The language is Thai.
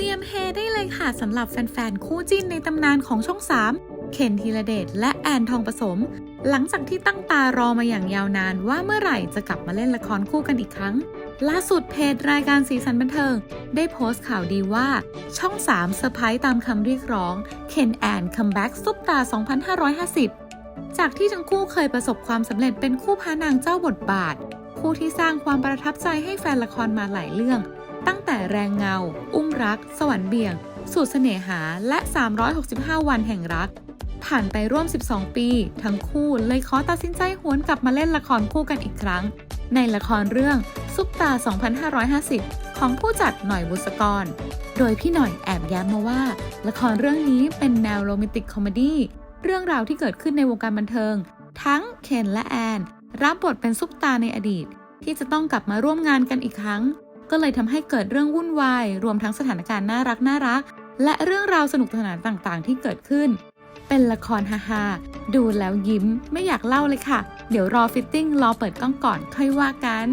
ตรียมเฮได้เลยค่ะสำหรับแฟนๆ คู่จิ้นในตำนานของช่อง 3 เคนธีรเดชและแอนทองผสม หลังจากที่ตั้งตารอมาอย่างยาวนานว่าเมื่อไหร่จะกลับมาเล่นละครคู่กันอีกครั้ง ล่าสุดเพจรายการสีสันบันเทิง ได้โพสต์ข่าวดีว่าช่อง 3 เซอร์ไพรส์ตามคำเรียกร้องเคนแอนคัมแบ็กซุปตา 2550 จากที่ทั้งคู่เคยประสบความสำเร็จเป็นคู่พระนางเจ้าบทบาท คู่ที่สร้างความประทับใจให้แฟนละครมาหลายเรื่อง ตั้งแต่แรงเงา อุ้มรัก สวรรค์เบี่ยง สูตรเสน่หา และ 365 วันแห่งรัก ผ่านไปร่วม 12 ปี ทั้งคู่เลยขอตัดสินใจหวนกลับมาเล่นละครคู่กันอีกครั้ง ในละครเรื่องซุปตา 2550 ของผู้จัดหน่อยบุษกร โดยพี่หน่อยแอบย้ำมาว่า ละครเรื่องนี้เป็นแนวโรแมนติกคอมเมดี้เรื่องราวที่เกิดขึ้นในวงการบันเทิง ทั้งเคนและแอน รับบทเป็นซุปตาในอดีต ที่จะต้องกลับมาร่วมงานกันอีกครั้ง ก็เลยทำให้เกิดเรื่องวุ่นวาย รวมทั้งสถานการณ์น่ารักน่ารัก และเรื่องราวสนุกสนานต่างๆ ที่เกิดขึ้น เป็นละครฮาๆดูแล้วยิ้มไม่อยากเล่าเลยค่ะ เดี๋ยวรอฟิตติ้งรอเปิดกล้องก่อนค่อยว่ากัน